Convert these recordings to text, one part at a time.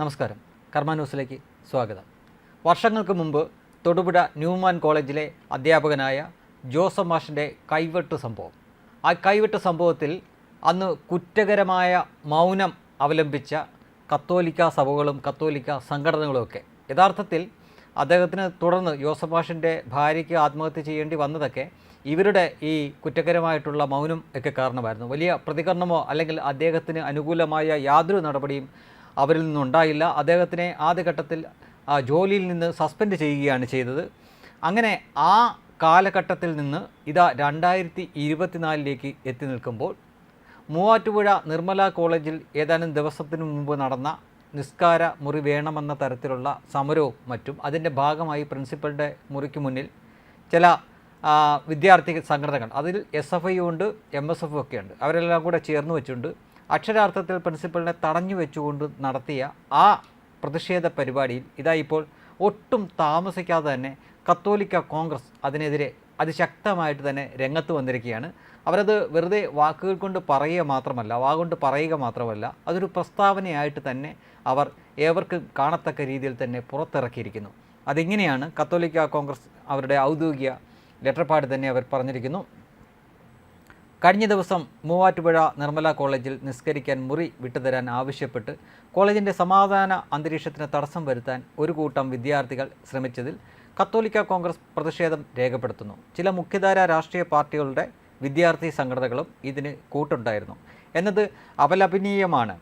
നമസ്കാരം. കർമ്മ ന്യൂസിലേക്ക് സ്വാഗതം. വർഷങ്ങൾക്ക് മുമ്പ് തൊടുപുഴ ന്യൂമാൻ കോളേജിലെ അധ്യാപകനായ ജോസഫ് മാഷിന്റെ കൈവെട്ട് സംഭവം. ആ കൈവെട്ട് സംഭവത്തിൽ അന്ന് കുറ്റകരമായ മൗനം അവലംബിച്ച കത്തോലിക്ക സഭകളും കത്തോലിക്ക സംഘടനകളുമൊക്കെ യഥാർത്ഥത്തിൽ അദ്ദേഹത്തിന് തുടർന്ന് ജോസഫ് മാഷിന്റെ ഭാര്യയ്ക്ക് ആത്മഹത്യ ചെയ്യേണ്ടി വന്നതൊക്കെ ഇവരുടെ ഈ കുറ്റകരമായിട്ടുള്ള മൗനം ഒക്കെ കാരണമായിരുന്നു. വലിയ പ്രതികരണമോ അല്ലെങ്കിൽ അദ്ദേഹത്തിന് അനുകൂലമായ യാതൊരു നടപടിയും അവരിൽ നിന്നുണ്ടായില്ല. അദ്ദേഹത്തിനെ ആദ്യഘട്ടത്തിൽ ജോലിയിൽ നിന്ന് സസ്പെൻഡ് ചെയ്യുകയാണ് ചെയ്തത്. അങ്ങനെ ആ കാലഘട്ടത്തിൽ നിന്ന് ഇതാ രണ്ടായിരത്തി ഇരുപത്തിനാലിലേക്ക് എത്തി നിൽക്കുമ്പോൾ മൂവാറ്റുപുഴ നിർമ്മല കോളേജിൽ ഏതാനും ദിവസത്തിനു മുമ്പ് നടന്ന നിസ്കാര മുറി വേണമെന്ന തരത്തിലുള്ള സമരവും മറ്റും അതിന്റെ ഭാഗമായി പ്രിൻസിപ്പളുടെ മുറിക്ക് മുന്നിൽ ചില വിദ്യാർത്ഥി സംഘടനകൾ അതിൽ എസ് എഫ് ഐ ഉണ്ട് എം എസ് എഫ് ഒക്കെ ഉണ്ട്. അവരെല്ലാം കൂടെ ചേർന്ന് വെച്ചുകൊണ്ട് അക്ഷരാർത്ഥത്തിൽ പ്രിൻസിപ്പളിനെ തടഞ്ഞു വെച്ചുകൊണ്ട് നടത്തിയ ആ പ്രതിഷേധ പരിപാടിയിൽ ഇതാ ഇപ്പോൾ ഒട്ടും താമസിക്കാതെ തന്നെ കത്തോലിക്ക കോൺഗ്രസ് അതിനെതിരെ അതിശക്തമായിട്ട് തന്നെ രംഗത്ത് വന്നിരിക്കുകയാണ്. അവരത് വെറുതെ വാക്കുകൾ കൊണ്ട് പറയുക മാത്രമല്ല വാഗുകൊണ്ട് പറയുക മാത്രമല്ല അതൊരു പ്രസ്താവനയായിട്ട് തന്നെ അവർ ഏവർക്കും കാണത്തക്ക രീതിയിൽ തന്നെ പുറത്തിറക്കിയിരിക്കുന്നു. അതിങ്ങനെയാണ് കത്തോലിക്ക കോൺഗ്രസ് അവരുടെ ഔദ്യോഗിക ലെറ്റർപാട് തന്നെ അവർ പറഞ്ഞിരിക്കുന്നു. കഴിഞ്ഞ ദിവസം മൂവാറ്റുപുഴ നിർമ്മല കോളേജിൽ നിസ്കരിക്കാൻ മുറി വിട്ടുതരാൻ ആവശ്യപ്പെട്ട് കോളേജിന്റെ സമാധാന അന്തരീക്ഷത്തിന് തടസ്സം വരുത്താൻ ഒരു കൂട്ടം വിദ്യാർത്ഥികൾ ശ്രമിച്ചതിൽ കത്തോലിക്ക കോൺഗ്രസ് പ്രതിഷേധം രേഖപ്പെടുത്തുന്നു. ചില മുഖ്യധാര രാഷ്ട്രീയ പാർട്ടികളുടെ വിദ്യാർത്ഥി സംഘടനകളും ഇതിന് കൂട്ടുണ്ടായിരുന്നു. എന്നത് അപലപനീയമാണ്.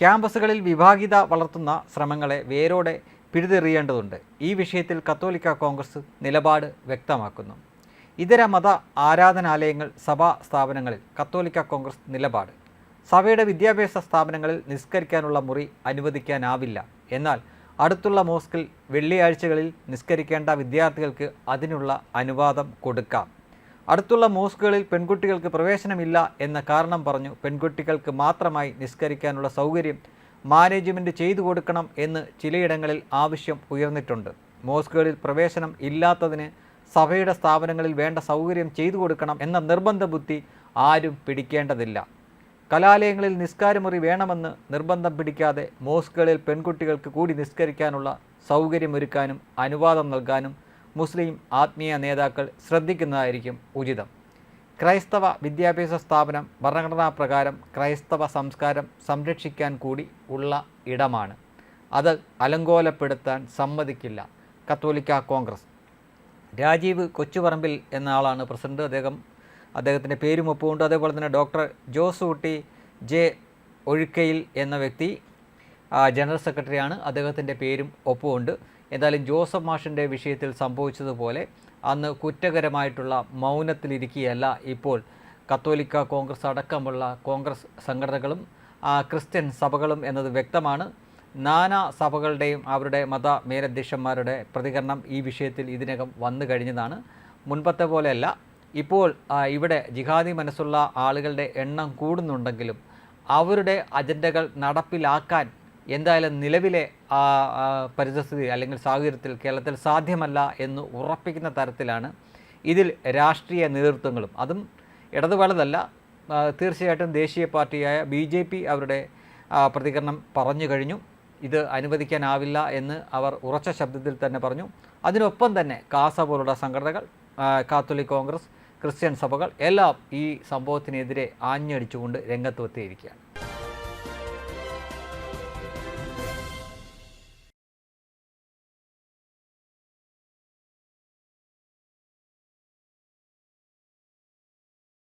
ക്യാമ്പസുകളിൽ വിഭാഗിത വളർത്തുന്ന ശ്രമങ്ങളെ വേരോടെ പിഴുതെറിയേണ്ടതുണ്ട്. ഈ വിഷയത്തിൽ കത്തോലിക്ക കോൺഗ്രസ് നിലപാട് വ്യക്തമാക്കുന്നു. ഇതര മത ആരാധനാലയങ്ങൾ സഭാ സ്ഥാപനങ്ങളിൽ കത്തോലിക്ക കോൺഗ്രസ് നിലപാട്. സഭയുടെ വിദ്യാഭ്യാസ സ്ഥാപനങ്ങളിൽ നിസ്കരിക്കാനുള്ള മുറി അനുവദിക്കാനാവില്ല. എന്നാൽ അടുത്തുള്ള മോസ്കിൽ വെള്ളിയാഴ്ചകളിൽ നിസ്കരിക്കേണ്ട വിദ്യാർത്ഥികൾക്ക് അതിനുള്ള അനുവാദം കൊടുക്കാം. അടുത്തുള്ള മോസ്കുകളിൽ പെൺകുട്ടികൾക്ക് പ്രവേശനമില്ല എന്ന കാരണം പറഞ്ഞു പെൺകുട്ടികൾക്ക് മാത്രമായി നിസ്കരിക്കാനുള്ള സൗകര്യം മാനേജ്മെന്റ് ചെയ്തു കൊടുക്കണം എന്ന് ചിലയിടങ്ങളിൽ ആവശ്യം ഉയർന്നിട്ടുണ്ട്. മോസ്കുകളിൽ പ്രവേശനം ഇല്ലാത്തതിന് സഭയുടെ സ്ഥാപനങ്ങളിൽ വേണ്ട സൗകര്യം ചെയ്തു കൊടുക്കണം എന്ന നിർബന്ധ ബുദ്ധി ആരും പിടിക്കേണ്ടതില്ല. കലാലയങ്ങളിൽ നിസ്കാരമുറി വേണമെന്ന് നിർബന്ധം പിടിക്കാതെ മോസ്കുകളിൽ പെൺകുട്ടികൾക്ക് കൂടി നിസ്കരിക്കാനുള്ള സൗകര്യമൊരുക്കാനും അനുവാദം നൽകാനും മുസ്ലിം ആത്മീയ നേതാക്കൾ ശ്രദ്ധിക്കുന്നതായിരിക്കും ഉചിതം. ക്രൈസ്തവ വിദ്യാഭ്യാസ സ്ഥാപനം ഭരണഘടനാ പ്രകാരം ക്രൈസ്തവ സംസ്കാരം സംരക്ഷിക്കാൻ കൂടി ഉള്ള ഇടമാണ്. അത് അലങ്കോലപ്പെടുത്താൻ സമ്മതിക്കില്ല. കത്തോലിക്ക കോൺഗ്രസ്. രാജീവ് കൊച്ചുപറമ്പിൽ എന്ന ആളാണ് പ്രസിഡന്റ്. അദ്ദേഹം അദ്ദേഹത്തിന്റെ പേരും ഒപ്പമുണ്ട്. അതേപോലെ തന്നെ ഡോക്ടർ ജോസ് കുട്ടി ജെ ഒഴുക്കയിൽ എന്ന വ്യക്തി ജനറൽ സെക്രട്ടറിയാണ്. അദ്ദേഹത്തിന്റെ പേരും ഒപ്പമുണ്ട്. എന്തായാലും ജോസഫ് മാഷിന്റെ വിഷയത്തിൽ സംഭവിച്ചതുപോലെ അന്ന് കുറ്റകരമായിട്ടുള്ള മൗനത്തിലിരിക്കുകയല്ല ഇപ്പോൾ കത്തോലിക്ക കോൺഗ്രസ് അടക്കമുള്ള കോൺഗ്രസ് സംഘടനകളും ക്രിസ്ത്യൻ സഭകളും എന്നത് വ്യക്തമാണ്. നാനാ സഭകളുടെയും അവരുടെ മത മേലധ്യക്ഷന്മാരുടെ പ്രതികരണം ഈ വിഷയത്തിൽ ഇതിനകം വന്നു കഴിഞ്ഞതാണ്. മുൻപത്തെ പോലെയല്ല. ഇപ്പോൾ ഇവിടെ ജിഹാദി മനസ്സുള്ള ആളുകളുടെ എണ്ണം കൂടുന്നുണ്ടെങ്കിലും അവരുടെ അജണ്ടകൾ നടപ്പിലാക്കാൻ എന്തായാലും നിലവിലെ പരിതസ്ഥിതി അല്ലെങ്കിൽ സാഹചര്യത്തിൽ കേരളത്തിൽ സാധ്യമല്ല എന്ന് ഉറപ്പിക്കുന്ന തരത്തിലാണ് ഇതിൽ രാഷ്ട്രീയ നേതൃത്വങ്ങളും. അതും ഇടതു വലതല്ല തീർച്ചയായിട്ടും ദേശീയ പാർട്ടിയായ ബി അവരുടെ പ്രതികരണം പറഞ്ഞു കഴിഞ്ഞു. ഇത് അനുവദിക്കാനാവില്ല എന്ന് അവർ ഉറച്ച ശബ്ദത്തിൽ തന്നെ പറഞ്ഞു. അതിനൊപ്പം തന്നെ കാസ പോലുള്ള സംഘടനകൾ കാത്തോലിക് കോൺഗ്രസ് ക്രിസ്ത്യൻ സഭകൾ എല്ലാം ഈ സംഭവത്തിനെതിരെ ആഞ്ഞടിച്ചുകൊണ്ട് രംഗത്ത് എത്തിയിരിക്കുകയാണ്